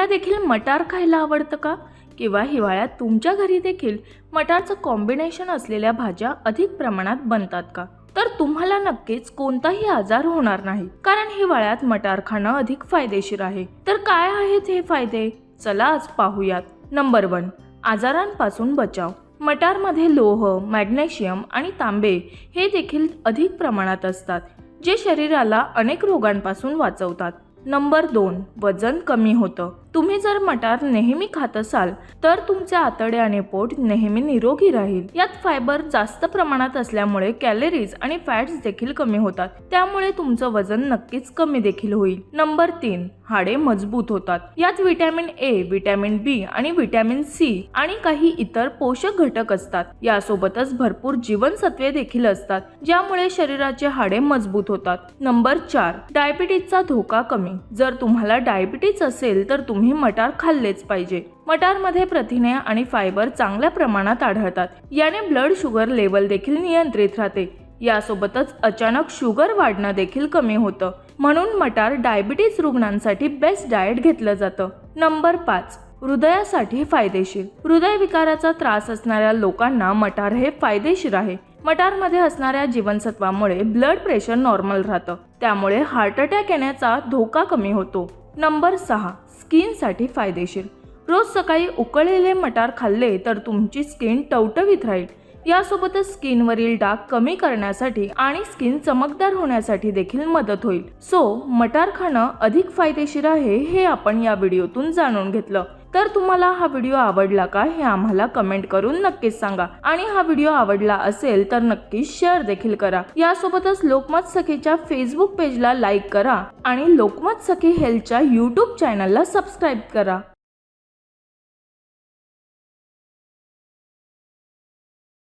तुम्हाला देखील मटार खायला आवडतं का? किंवा हिवाळ्यात तुमच्या घरी देखील मटारचं कॉम्बिनेशन असलेल्या भाज्या अधिक प्रमाणात बनतात का? तर तुम्हाला नक्कीच कोणताही आजार होणार नाही कारण हिवाळ्यात मटार खाणं अधिक फायदेशीर आहे. तर काय आहेत हे फायदे? चला आज पाहूयात. नंबर वन आजारांपासून बचाव. मटारमध्ये लोह मॅग्नेशियम आणि तांबे हे देखील अधिक प्रमाणात असतात जे शरीराला अनेक रोगांपासून वाचवतात. नंबर दोन वजन कमी होतं. तुम्ही जर मटार नेहमी खात असाल तर तुमचे आतडे आणि पोट नेहमी निरोगी राहील. यात फायबर जास्त प्रमाणात असल्यामुळे कॅलरीज आणि फॅट्स देखील कमी होतात. त्यामुळे तुमचं वजन नक्कीच कमी देखील होईल. नंबर तीन हाडे मजबूत होतात. यात विटॅमिन ए विटॅमिन बी आणि विटॅमिन सी आणि काही इतर पोषक घटक असतात. यासोबतच भरपूर जीवनसत्वे देखील असतात ज्यामुळे शरीराचे हाडे मजबूत होतात. नंबर चार डायबिटीजचा धोका कमी. जर तुम्हाला डायबिटीज असेल तर तुम्ही मटार खाल्लेच पाहिजे. मटारमध्ये प्रथिने आणि फायबर चांगल्या प्रमाणात आढळतात. याने ब्लड शुगर लेवल देखील नियंत्रित राहते. यासोबतच अचानक शुगर वाढणं देखील कमी होतं. म्हणून मटार डायबिटीज रुग्णांसाठी बेस्ट डाएट घेतलं जातं. नंबर पाच हृदयासाठी फायदेशीर. हृदयविकाराचा त्रास असणाऱ्या लोकांना मटार हे फायदेशीर आहे. मटारमध्ये असणाऱ्या जीवनसत्वामुळे ब्लड प्रेशर नॉर्मल राहतं. त्यामुळे हार्ट अटॅक येण्याचा धोका कमी होतो. नंबर सहा स्किनसाठी फायदेशीर. रोज सकाळी उकळलेले मटार खाल्ले तर तुमची स्किन टवटवीत राहील. यासोबतच स्किनवरील डाग कमी करण्यासाठी आणि स्किन चमकदार होण्यासाठी देखील मदत होईल. सो मटार खाणं अधिक फायदेशीर आहे हे आपण या व्हिडिओतून जाणून घेतलं. तर तुम्हाला हा व्हिडिओ आवडला का हे आम्हाला कमेंट करून नक्कीच सांगा. आणि हा व्हिडिओ आवडला असेल तर नक्कीच शेअर देखील करा. यासोबतच लोकमत सखीच्या फेसबुक पेजला लाईक करा. आणि लोकमत सखी हेल्थच्या यूट्यूब चॅनलला सबस्क्राईब करा.